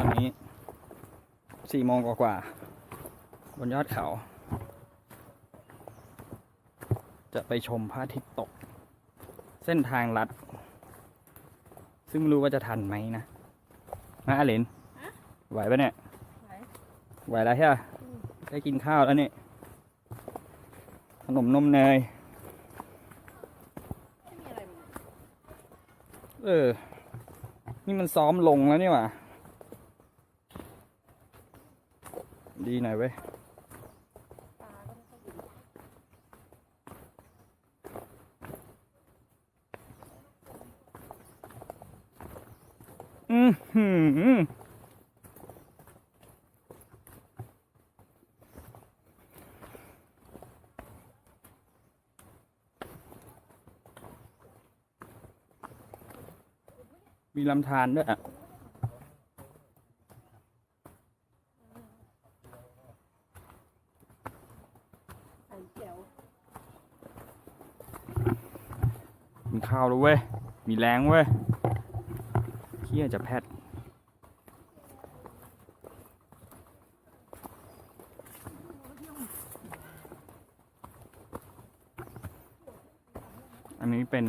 ตอนนี้สี่โมงกว่าๆบนยอดเขา จะไปชมพระอาทิตย์ตก เส้นทางลัด ซึ่งไม่รู้ว่าจะทันไหมนะนะอาเลนไหวปะเนี่ย ไหวไหวแล้วใช่ไหมได้กินข้าวแล้วเนี่ยขนมนมเนยไม่มีอะไรมั้งเออ นี่มันซ้อมลงแล้วนี่หว่า ดีหน่อยเว้ยตาก็ไม่ค่อยดีอือหือมีลำธารด้วยอะ ใส่แจ๋ว มีข้าวแล้วเว้ย มีแรงเว้ยเฮียจะแพทอันนี้เป็น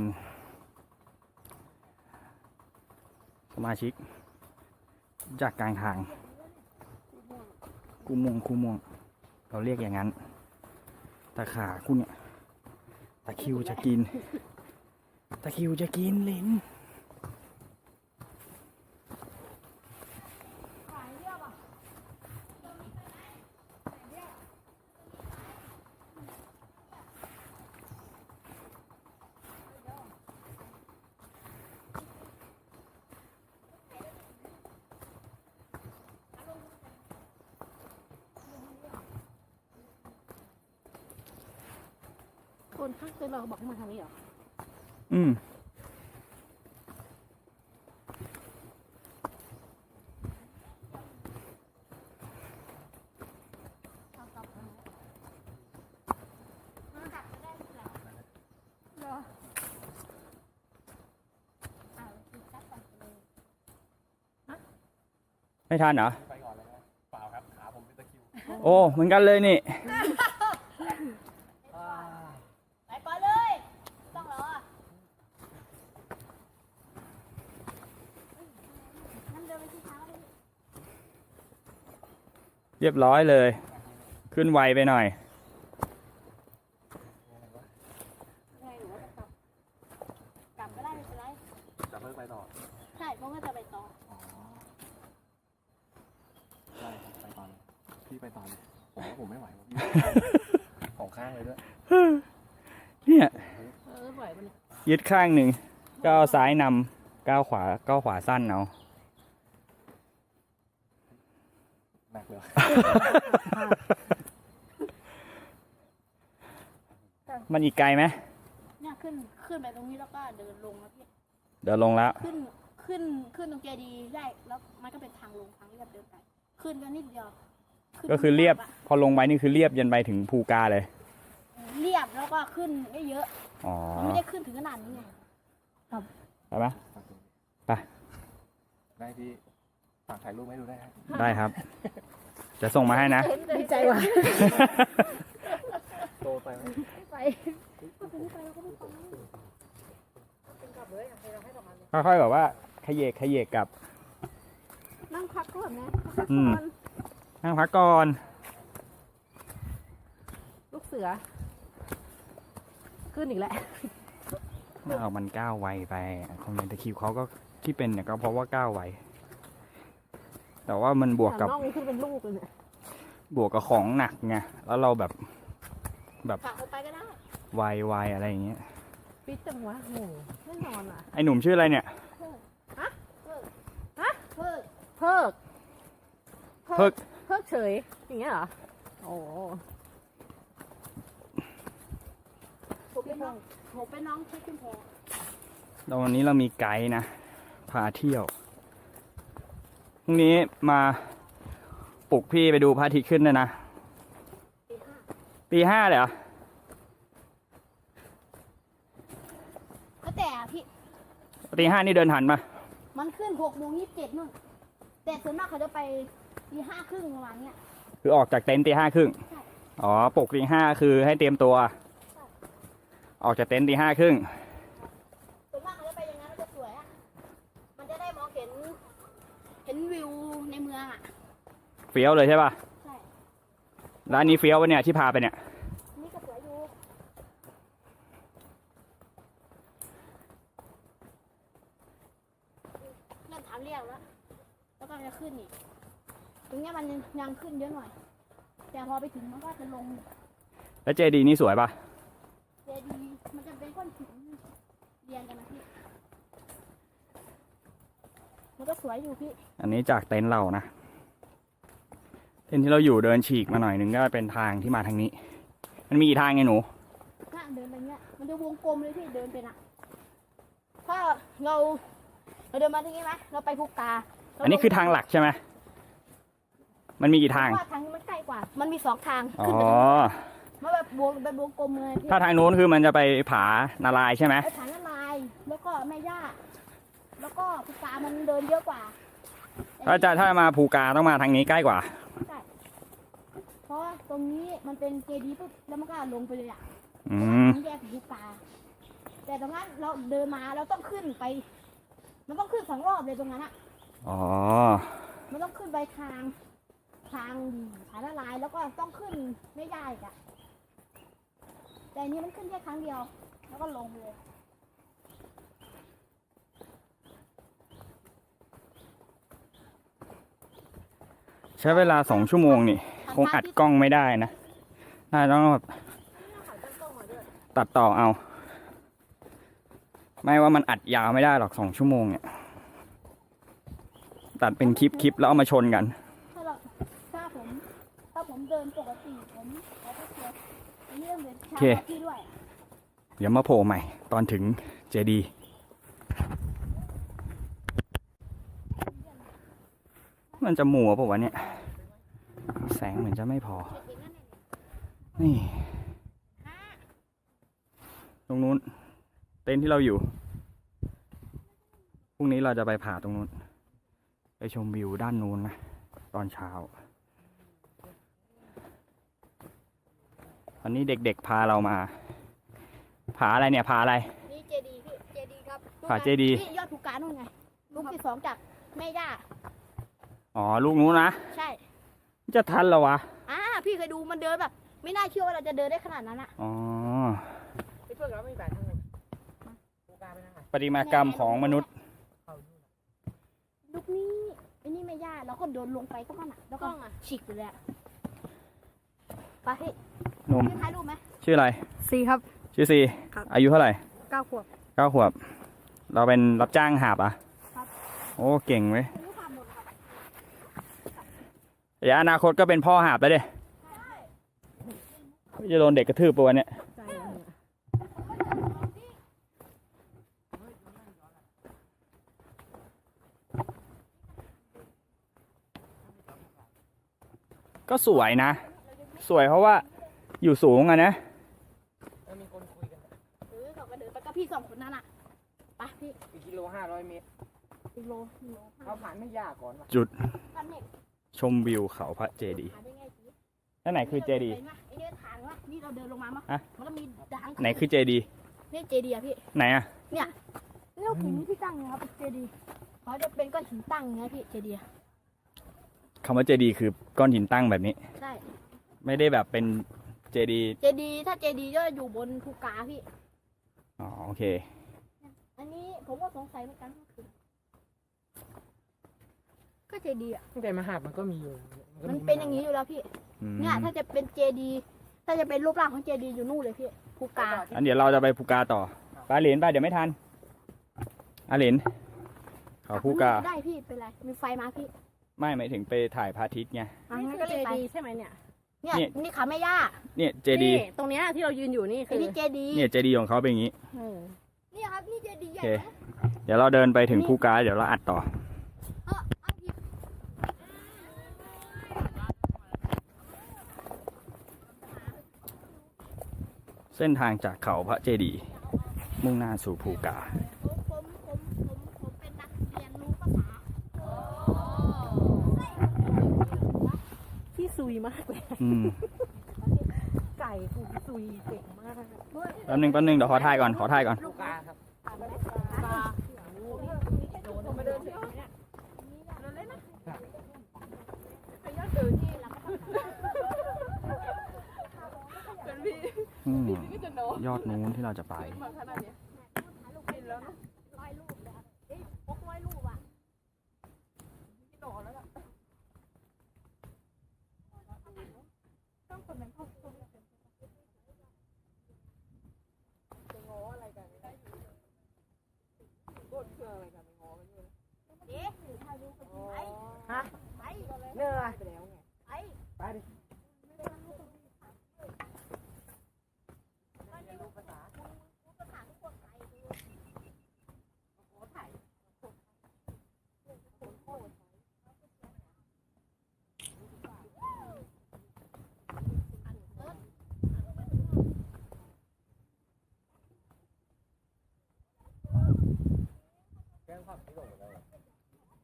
สมาชิก จากกลางทางคูม่วงคูม่วง เราเรียกอย่างนั้นตาขาคุณเนี่ยตาคิวจะกิน ตะคิวจะกินลิ้นคนข้างคือเราบอกให้มาทางนี้เหรอ อืมเหรอไม่ทันเหรอไปก่อนเลยนะเปล่าครับขาผมเป็นตะคริวโอ้ เหมือนกันเลยนี่ ไปก่อนเลย ต้องรอนั่นเดินไปที่เท้าเลย เรียบร้อยเลย ขึ้นไวไปหน่อยไงหรือว่าจะกลับกลับก็ได้ไม่เป็นไรจะเพิ่งไปต่อใช่เพราะว่าจะไปต่ออ๋อได้ครับไปต่อเลยพี่ไปต่อเลยผมว่าผมไม่ไหวว่ะพี่ ของข้างเลยด้วยเนี่ยเออไหวปะเนี่ยยึดข้างหนึ่งก้าวซ้ายนำก้าวขวาก้าวขวาสั้นเอา หนักเลยมันอีกไกลไหมเนี่ยขึ้นขึ้นไปตรงนี้แล้วก็เดินลงแล้วพี่ เดี๋ยวลงแล้ว ขึ้นขึ้นขึ้นตรงเจดีย์ได้แล้วมันก็เป็นทางลงทางเรียบเดินไป ขึ้นก็นิดเดียวขึ้นก็คือเรียบอะพอลงไปนี่คือเรียบยันไปถึงภูกาเลย เรียบแล้วก็ขึ้นไม่เยอะอ๋อมันไม่ได้ขึ้นถึงขนาดนี้ไงไปไหมไป ได้พี่ ฝากถ่ายรูปให้ดูได้ครับได้ครับ จะส่งมาให้นะดีใจว่ะโตไปไหมไปค่อยๆแบบว่าขยเยกขยเยกกลับ นั่งพักก่อนนะอืมนั่งพักก่อนลูกเสือ ขึ้นอีกแล้วเอามันก้าวไวไปคอมเมนต์ตะคิวเขาก็ที่เป็นเนี่ยก็เพราะว่าก้าวไว แต่ว่ามันบวกกับน้องนี่ขึ้นเป็นลูกเลยเนี่ยบวกกับของหนักไงแล้วเราแบบฝากไปก็ได้ไวไวอะไรอย่างเงี้ยปิดจังวะโหแน่นอนอะไอหนุ่มชื่ออะไรเนี่ยเพิกเพิกเพิกเฉยอย่างเงี้ยเหรอโอ้ผมเป็นน้องผมเป็นน้องเช็คขึ้นแพแล้ววันนี้เรามีไกด์นะพาเที่ยวพ รุ่งนี้มาปลุกพี่ไปดูพระอาทิตย์ขึ้นด้วยนะตีห้าตีห้าเลยเหรอก็แต่พี่ตีห้านี่เดินหันมา มันขึ้นหกโมงยี่สิบเจ็ดนู่นแแต่ส่วนมากเขาจะไปตีห้าครึ่งประมาณเนี้ย คือออกจากเต็นท์ตีห้าครึ่งใช่อ๋อปลุกตีห้าคือให้เตรียมตัว ออกจากเต็นท์ตีห้าครึ่ง ส่วนมากเขาจะไปอย่างนั้นมันจะสวยอะ มันจะได้มองเห็น เห็นวิวในเมืองอะ เฟี้ยวเลยใช่ป่ะใช่แล้วอันนี้เฟี้ยวปะเนี่ยที่พาไปเนี่ย นี่ก็สวยอยู่เริ่มถามเรียกแล้ว แล้วก็จะขึ้นอีกตรงเนี้ยมันยังขึ้นเยอะหน่อย แต่พอไปถึงมันก็จะลงแล้วเจดีนี่สวยป่ะเจดีย์มันจะเป็นก้อนหินเรียงกันนะพี่มันก็สวยอยู่พี่ อันนี้จากเต็นท์เรานะ เต็นท์ที่เราอยู่เดินฉีกมาหน่อยหนึงก็เป็นทางที่มาทางนี้ มันมีกี่ทางไงหนูน่าเดินไปเนี้ยมันจะวงกลมเลยพี่เดินไปน่ะถ้าเราเราเดินมาทางนี้ไหมเราไปภูกาเราอันนี้คือทางหลักใช่ไหมมันมีกี่ทาง ว่าทางนี้มันใกล้กว่า มันมีสองทางอ๋อ ขึ้นไปทางนี้มันแบบวงเป็นวงกลมเลยพี่ถ้าทางนู้นคือมันจะไปผานาลายณ์ใช่ไหมไอ้ฐานละลาย แล้วก็แม่ย่า แล้วก็ภูกามันเดินเยอะกว่า ถ้าจะถ้ามาภูกาต้องมาทางนี้ใกล้กว่า เพราะว่าตรงนี้มันเป็นเจดีย์ปุ๊บแล้วมันก็ลงไปเลยอะอืมมันแยกภูกาแต่ตรงนั้นเราเดินมาเราต้องขึ้นไป มันต้องขึ้นสองรอบเลยตรงนั้นอะอ๋อ มันต้องขึ้นไปทาง ทางฐานละลายแล้วก็ต้องขึ้นไม่ได้อีกอะแต่อันนี้มันขึ้นแค่ครั้งเดียว แล้วก็ลงไปเลย ใช้เวลาสองชั่วโมงนี่ค งอัดกล้องไม่ได้นะน่าต้องแบบตัดต่อเอา ไม่ว่ามันอัดยาวไม่ได้หรอกสองชั่วโมงเนี่ย ตัดเป็นคลิปคลิปแล้วเอามาชนกัน ถ้าเราถ้าผมถ้าผมเดินปกติผมขอโทษทีอันนี้ต้องเป็นชาโอเคที่ด้วยเดี๋ยวมาโผล่ใหม่ ตอนถึงเจดีมันจะมัวปะวะเนี่ยแส งเหมือนจะไม่พอ นี่ ตรงนู้น เต็นท์ที่เราอยู่ พรุ่งนี้เราจะไปผ่าตรงนู้น ไปชมวิวด้านนู้นนะ ตอนเช้าวันนี้เด็กๆพาเรามา ผาอะไรเนี่ย ผาอะไร นี่เจดีย์พี่เจดีย์ครับผาเจดีย์นี่ยอดภูกานู่นไงลูกที่สองจากแม่ย่า อ๋อ ลูกนู้นนะ ใช่ จะทันเหรอวะ อ่าพี่เคยดูมันเดินแบบ ไม่น่าเชื่อว่าเราจะเดินได้ขนาดนั้นอะอ๋อ ไปช่วยกันไม่แบกทั้งนั้นภูกาไปนั่งไหนประติมากรรมของมนุษย์ลูกนี้ไอ้นี่แม่ย่าแล้วก็เดินลงไปก็มันอะแล้วก็ฉีกไปเลยอะไปพี่หนุ่ม พี่ถ่ายรูปไหมชื่ออะไร สี่ครับ ชื่อซีครับ อายุเท่าไหร่เก้าขวบ เก้าขวบ เราเป็นรับจ้างหาบอะ ครับ โอ้ เก่งเว้ยอายุความหมดครับ เดี๋ยวอนาคตก็เป็นพ่อหาบแล้วเด้จะโดนเด็กกระทืบปะวะเนี่ยก็สวยนะ สวยเพราะว่าอยู่สูงอะนะแล้วมีคนคุยกันเออเขาก็เดินไปกับพี่สองคนนั่นอะไปพี่อีกกิโลห้าร้อยเมตรอีกโลอีกโลเขาผ่านไม่ยากก่อนวะกันเนี่ย ชมวิวเขาพระเจดีย์หาได้ไงจีนั่นไหนคือเจดีย์ห็นปะไอ้เนี่ยฐานวะนี่เราเดินลงมามั้งฮะมันก็มีด่างไหนคือเจดีย์นี่เจดีย์อะพี่ไหนอะนี่เราหินที่ตั้งนะครับเจดีย์เขาจะเป็นก้อนหินตั้งนะพี่เจดีย์อะคำว่าเจดีย์คือก้อนหินตั้งแบบนี้ ใช่ไม่ได้แบบเป็นเจดีย์เจดีย์ถ้าเจดีย์ก็อยู่บนภูกาพี่ อ๋อโอเค อันนี้ผมก็สงสัยเหมือนกันว่าคือก็ เจดีย์อะตั้งแต่มหาดมันก็มีอยู่ก็มันเป็นอย่างนี้อยู่แล้วพี่ อืมเนี่ยถ้าจะเป็นเจดีย์ถ้าจะเป็นรูปร่างของเจดีย์อยู่นู่นเลยพี่ภูกาอันเดี๋ยวเราจะไปภูกาต่อไปเหรียญไปเดี๋ยวไม่ทันอาเหรียญเขาภูกา ได้พี่เป็นไรมีไฟมาพี่ไม่หมายถึงไปถ่ายพระอาทิตย์ไง อะนี่งั้นคืก็อเลเจยไปดีย์ใช่ไหมเนี่ยเนี่ยนี่นี่ขาแม่ย่าเนี่ยเจดีย์นี่ตรงเนี้ยที่เรายืนอยู่นี่ไอ้คือนี่เจดีย์เนี่ยเจดีย์ของเขาเป็นอย่างนี้ เออนี่ครับนี่เจดีย์ใหญ่โอเคนะเดี๋ยวเราเดินไปถึงภูกาเดี๋ยวเราอัดต่อเอ เส้นทางจากเขาพระเจดีมุ่งหน้าสู่ภูการะที่ซุยมากเลยไก่ซุยเจ๋งมาก แป๊บนึงแป๊บนึงเดี๋ยวขอถ่ายก่อนขอถ่ายก่อน ยอดนู้นที่เราจะไปฮ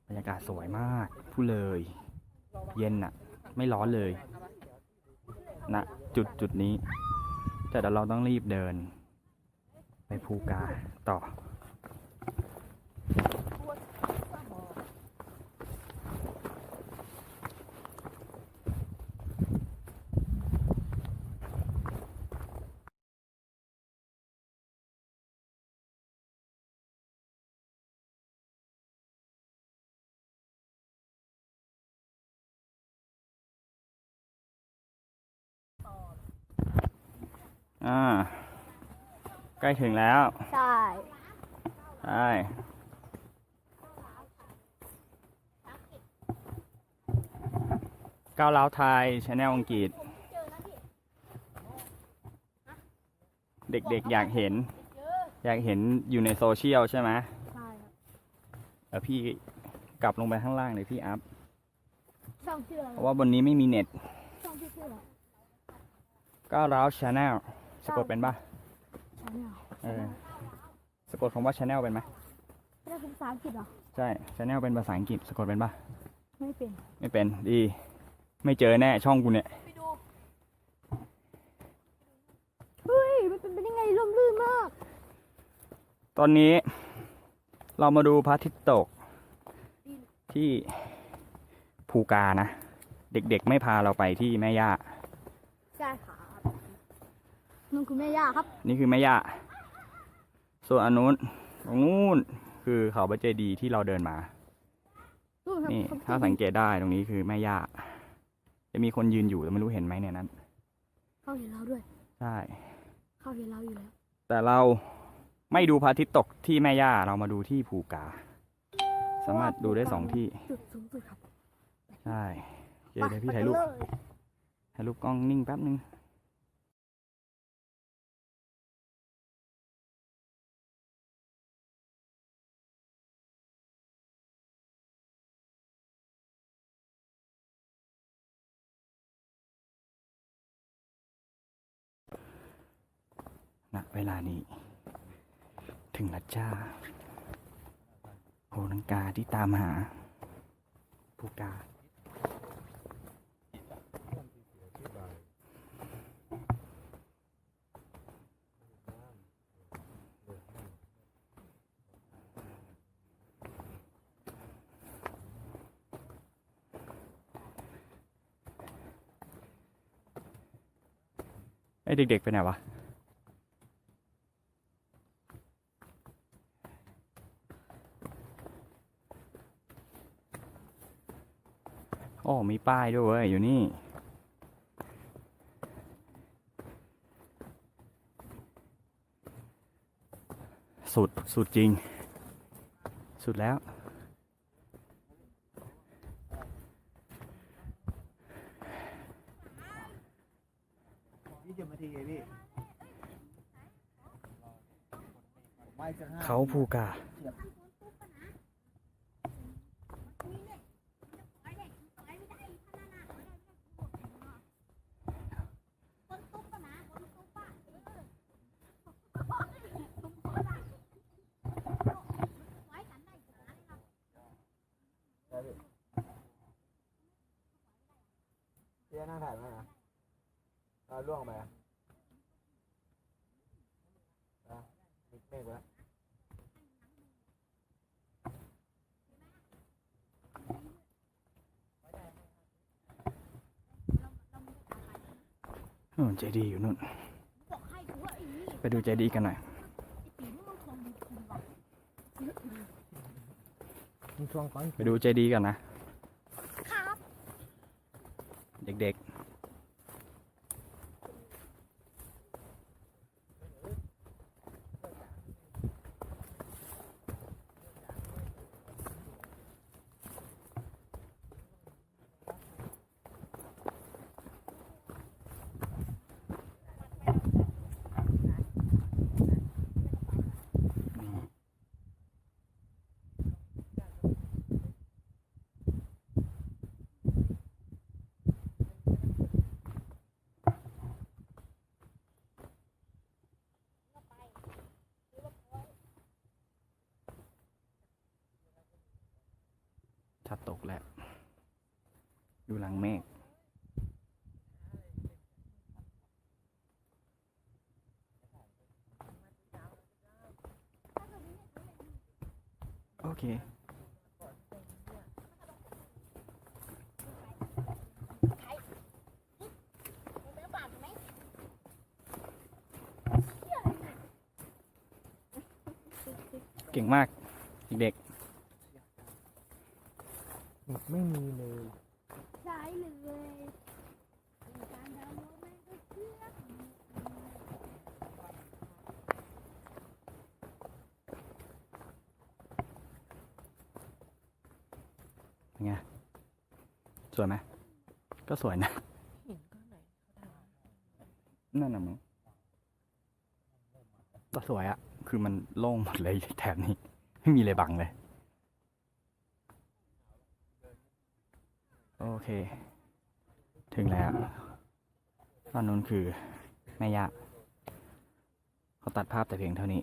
บรรยากาศสวยมากผู้เลย เย็นอะไม่ร้อนเลยณจุดจุดนี้ แต่เดี๋ยวเราต้องรีบเดิน ไปภูกาต่อ อ่า ใกล้ถึงแล้ว ใช่ใช่ก้าวเล้าวไทยชแนลอังกฤษ เด็กๆอยากเห็น อยากเห็นอยู่ในโซเชียลใช่ไหมใช่ครับเดี๋ยวพี่กลับลงไปข้างล่างเดี๋ยวพี่อัพช่องชื่ออะไรเพราะว่าบนนี้ไม่มีเน็ตช่องที่ชื่ออะไร ก้าวเล้าวชแนล สะกดเป็นปะชาแนลเออสะกดคำว่าชแนลเป็นไหมเรียกเป็นภาษาอังกฤษเหรอ ใช่ชแนลเป็นภาษาอังกฤษสะกดเป็นปะไม่เป็น ไม่เป็น ดี ไม่เจอแน่ช่องกูเนี่ยเฮ้ย มันเป็นไปได้ไงร่มรื่นมาก ตอนนี้ เรามาดูพระอาทิตย์ตก ที่ภูกานะ เด็กๆไม่พาเราไปที่แม่ย่าใช่ครับ นั่นคือแม่ย่าครับ นี่คือแม่ย่าส่วนอันนู้นตรงนู้นคือเขาพระเจดีย์ที่เราเดินมานู่นครับนี่ผมถ้าสังเกตได้ตรงนี้คือแม่ย่าจะมีคนยืนอยู่แต่ไม่รู้เห็นไหมเนี่ยนั้นเขาเห็นเราด้วยใช่เขาเห็นเราอยู่แล้วแต่เราไม่ดูพระอาทิตย์ตกที่แม่ย่าเรามาดูที่ภูกา สามารถดูได้สองที่จุดสูงสุดครับใช่โอเคเดี๋ยวพี่ถ่ายรูปไปกันเลยถ่ายรูปกล้องนิ่งแป๊บนึง เวลานี้ ถึงแล้วจ้าโหนังกาที่ตามหาผู้กาไอ้เด็กๆไปไหนวะ โอ้มีป้ายด้วยเว้ยอยู่นี่ สุด สุดจริง สุดแล้วยี่สิบนาทีไงพี่ไม่จะห้าเขาภูกา นะนั่งถ่ายมานะเราล่วงไปอะอะมิกเมฆไว้นู่นเจดีอยู่นู่น บอกให้กูว่าไอ้นี่ไปดูเจดีกันหน่อย ไอ้ปีนี่มันคงมีคุณว่ะมีช่วงก้อน ไปดูเจดีกันนะ ตกแล้ว ดูหลังเมฆโอเคเนื้อปากไหมเก่งมาก เด็ก ไม่มีเลย ใช่เลยการดาวน์โหลดแม่งก็เชื่อ ๆ เป็นไง สวยไหม ก็สวยนะ นั่นน่ะมึงก็สวยอะ คือมันโล่งหมดเลยแถบนี้ ไม่มีอะไรบังเลย โอเค ถึงแล้วตอนนู้นคือแม่ย่าเขาตัดภาพแต่เพียงเท่านี้